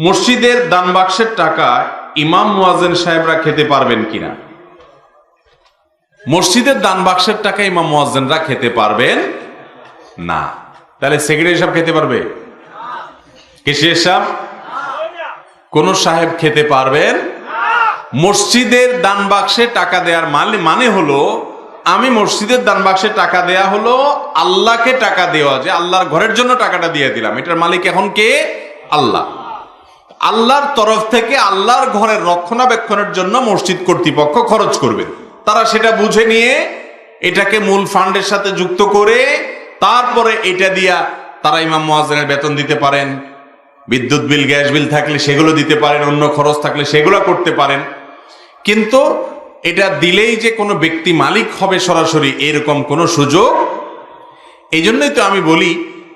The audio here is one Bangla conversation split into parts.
মসজিদের দান বাক্সের টাকা ইমাম মুয়াজ্জেন সাহেবরা খেতে পারবেন কিনা? মসজিদের দান বাক্সের টাকা ইমাম মুয়াজ্জেনরা খেতে পারবেন না। তাহলে সেক্রেটারি সাহেব খেতে পারবে? কেশিয়ার সাহেব? কোন সাহেব খেতে পারবেন? মসজিদের দান বাক্সে টাকা দেওয়ার মানে মানে হলো, আমি মসজিদের দান বাক্সে টাকা দেয়া হলো আল্লাহকে টাকা দেওয়া, যে আল্লাহর ঘরের জন্য টাকাটা দিয়ে দিলাম। এটার মালিক এখন কে? আল্লাহ। আল্লাহর তরফ থেকে আল্লাহর ঘরের রক্ষণাবেক্ষণের জন্য মসজিদ কর্তৃপক্ষ খরচ করবে। তারা সেটা বুঝে নিয়ে এটাকে মূল ফান্ডের সাথে যুক্ত করে তারপরে এটা দিয়া তারা ইমাম মুয়াজ্জিনের বেতন দিতে পারেন, বিদ্যুৎ বিল, গ্যাস বিল থাকলে সেগুলো দিতে পারেন, অন্য খরচ থাকলে সেগুলো করতে পারেন। কিন্তু এটা দিলেই যে কোনো ব্যক্তি মালিক হবে সরাসরি এরকম কোনো সুযোগ। এই জন্যই তো আমি বলি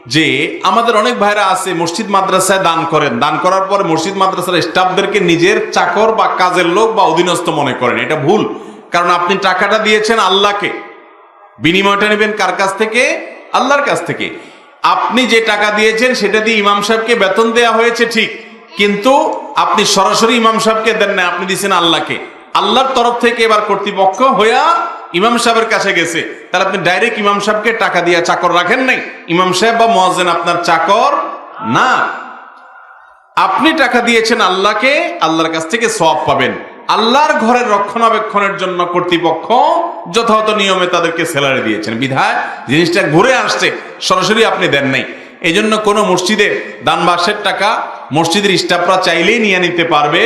যে আমাদের অনেক ভাইরা আছে মসজিদ মাদ্রাসায় দান করেন। দান করার পর মসজিদ মাদ্রাসার স্টাফদেরকে নিজের চাকর বা কাজের লোক বা অধীনস্থ মনে করেন। এটা ভুল। কারণ আপনি টাকাটা দিয়েছেন আল্লাহকে। বিনিময়টা নেবেন কার কাছ থেকে? আল্লাহর কাছ থেকে। আপনি যে টাকা দিয়েছেন সেটা দিয়ে ইমাম সাহেবকে বেতন দেয়া হয়েছে ঠিক। কিন্তু আপনি সরাসরি ইমাম সাহেবকে দেন না আপনি দিয়েছেন আল্লাহকে। আল্লাহর তরফ থেকে এবার কর্তৃপক্ষ হইয়া ইমাম সাহেবের কাছে গেছে, তাহলে আপনি ডাইরেক্ট ইমাম সাহেবকে টাকা দিয়ে চাকর রাখেন নাই? ইমাম সাহেব বা মহাজেন আপনার চাকর না। আপনি টাকা দিয়েছেন আল্লাহকে, আল্লাহর কাছ থেকে সব পাবেন। আল্লাহর ঘরের রক্ষণাবেক্ষণের জন্য কর্তৃপক্ষ যথাযথ নিয়মে তাদেরকে স্যালারি দিয়েছেন। বিধায় জিনিসটা ঘুরে আসছে, সরাসরি আপনি দেন নাই। এই জন্য কোনো মসজিদে দানবাসের টাকা মসজিদের স্টাফরা চাইলেই নিয়ে নিতে পারবে,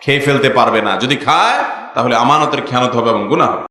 খেয়ে ফেলতে পারবে না। যদি খায়, তাহলে আমানতের খেয়ানত হবে এবং গুণা হবে।